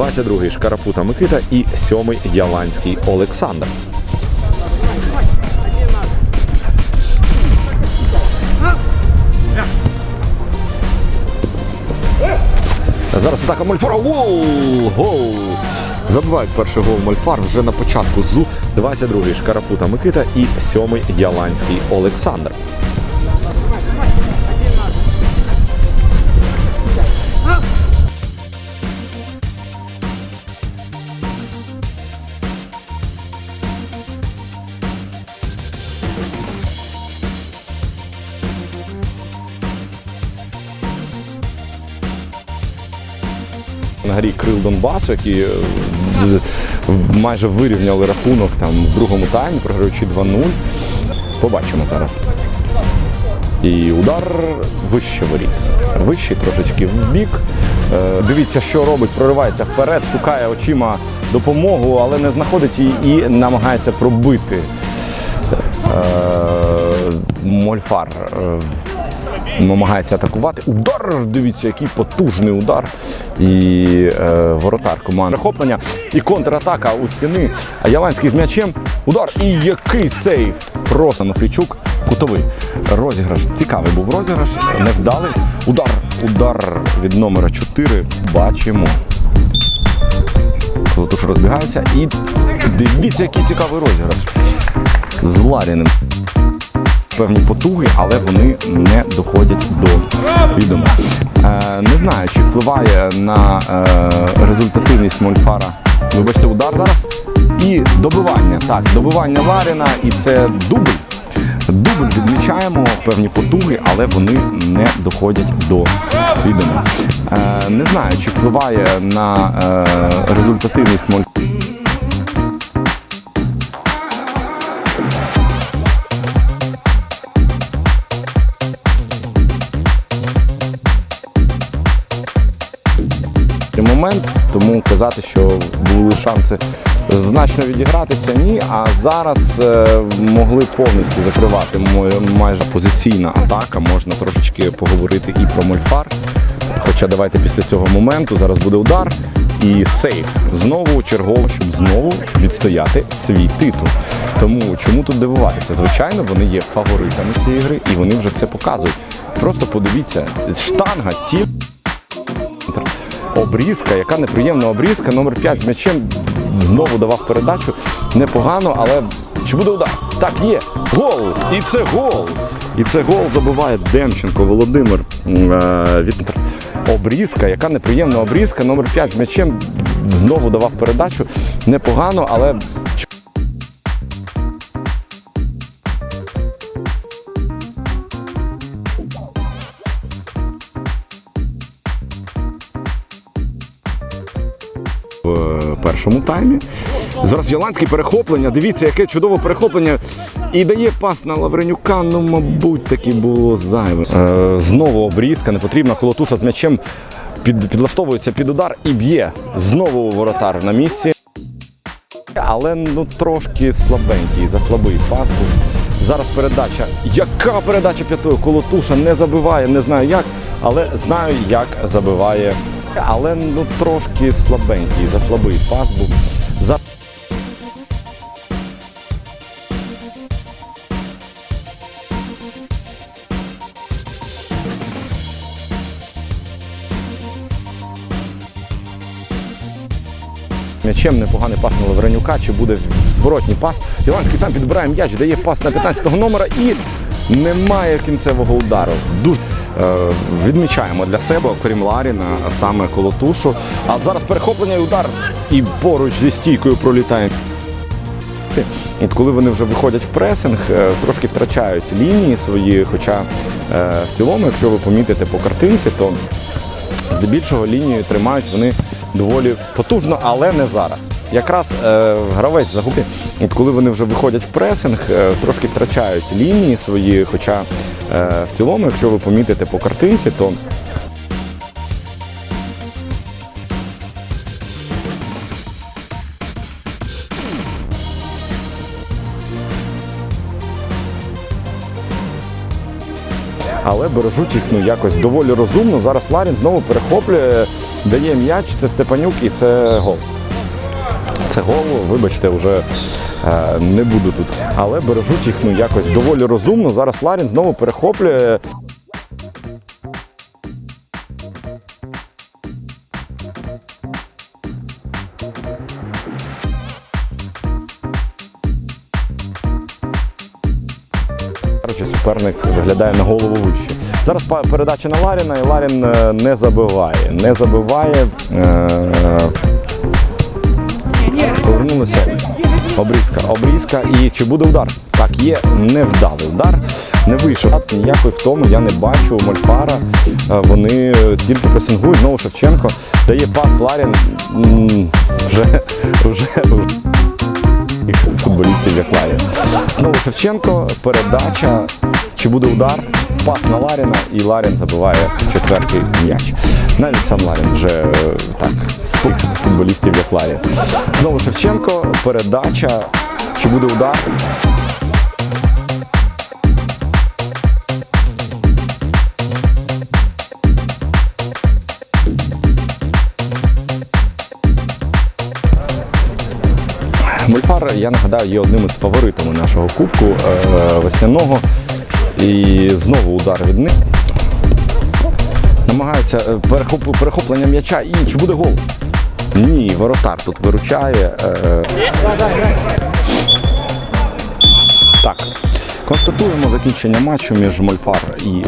22-й Шкарапута Микита і 7-й Яланський Олександр. Зараз атака Мольфара. Гол! Гол! Забивають перший гол Мольфар вже на початку ЗУ. 22-й Шкарапута Микита і 7-й Яланський Олександр. На грі Крил Донбасу, які е, майже вирівняли рахунок там в другому таймі, програючи 2-0. Побачимо зараз. І удар вище воріт. Вищий трошечки в бік. Е, Дивіться, що робить, проривається вперед, шукає очима допомогу, але не знаходить її і намагається пробити. Е, Мольфар намагається атакувати. Удар! Дивіться, який потужний удар. І е, воротар команди. Захоплення і контратака у стіни. А Яланський з м'ячем. Удар. І який сейв! Просто Мафрічук. Кутовий розіграш. Цікавий був розіграш, невдалий. Удар. Удар від номера 4. Бачимо. Колотуш розбігається. І дивіться, який цікавий розіграш. З Ларіним певні потуги, але вони не доходять до відомо. Е, не знаю, чи впливає на е, результативність Мольфара. Вибачте, удар зараз. І добивання. Так, добивання Ларіна, і це дубль. Дубль відмічаємо певні потуги, але вони не доходять до відомо. Е, не знаю, чи впливає на результативність Мольфара. Тому казати, що були шанси значно відігратися, ні. А зараз е, могли повністю закривати майже позиційна атака. Можна трошечки поговорити і про Мольфар. Хоча давайте після цього моменту зараз буде удар і сейф. Знову чергово, щоб знову відстояти свій титул. Тому чому тут дивуватися? Звичайно, вони є фаворитами цієї гри, і вони вже це показують. Просто подивіться, штанга ті. Обрізка, яка неприємна обрізка. Номер 5 з м'ячем знову давав передачу. Непогано, але чи буде удар? Так, є. Гол! І це гол! І це гол забиває Демченко Володимир. Е, Від... Обрізка, яка неприємна обрізка. Номер 5 з м'ячем знову давав передачу. Непогано, але першому таймі. Зараз Яланський перехоплення. Дивіться, яке чудове перехоплення. І дає пас на Лавренюка. Ну, мабуть, таки було зайве. Е, знову обрізка, не потрібна. Колотуша з м'ячем під, підлаштовується під удар і б'є. Знову воротар на місці. Але ну трошки слабенький, заслабий пас був. Зараз передача. Яка передача п'ятою? Колотуша не забиває, не знаю як, але знаю, як забиває. Але ну трошки слабенький, заслабий пас був. За... М'ячем непоганий пас на Лавренюка, чи буде зворотній пас. Іланський сам підбирає м'яч, дає пас на 15-го номера і немає кінцевого удару. Дуже відмічаємо для себе, окрім Ларіна, саме колотушу. А зараз перехоплення і удар. І поруч зі стійкою пролітає. От коли вони вже виходять в пресинг, е, трошки втрачають лінії свої. Хоча е, в цілому, якщо ви помітите по картинці, то здебільшого лінію тримають вони доволі потужно, але не зараз. Якраз е, гравець загубив. Коли вони вже виходять в пресинг, е, трошки втрачають лінії свої. Хоча е, в цілому, якщо ви помітите по картинці, то але бережуть їх ну якось доволі розумно. Зараз Ларін знову перехоплює дає м'яч, це Степанюк і це гол. Це гол, вибачте, вже е, не буду тут. Але бережуть їх ну, якось доволі розумно. Зараз Ларін знову перехоплює. Суперник виглядає на голову вище. Зараз передача на Ларіна, і Ларін е, не забиває. Не забиває. Е, Повернулися. Обрізка, обрізка. І чи буде удар? Так, є невдалий удар. Не вийшов. Ніякої втоми я не бачу. Мольфара. Е, Вони тільки пресингують. Знову Шевченко дає пас Ларін. Вже, вже, вже футболістів як Ларін. Знову Шевченко, передача. Чи буде удар? Пас на Ларіна і Ларін забиває четвертий м'яч. Навіть сам Ларін вже е, так спив футболістів як Ларін. Знову Шевченко, передача. Чи буде удар? Мольфар, я нагадаю, є одним із фаворитами нашого кубку е, весняного. І знову удар від них. Намагаються е, перехоп- перехоплення м'яча і чи буде гол? Ні, воротар тут виручає. е. Так. Констатуємо закінчення матчу між Мольфар і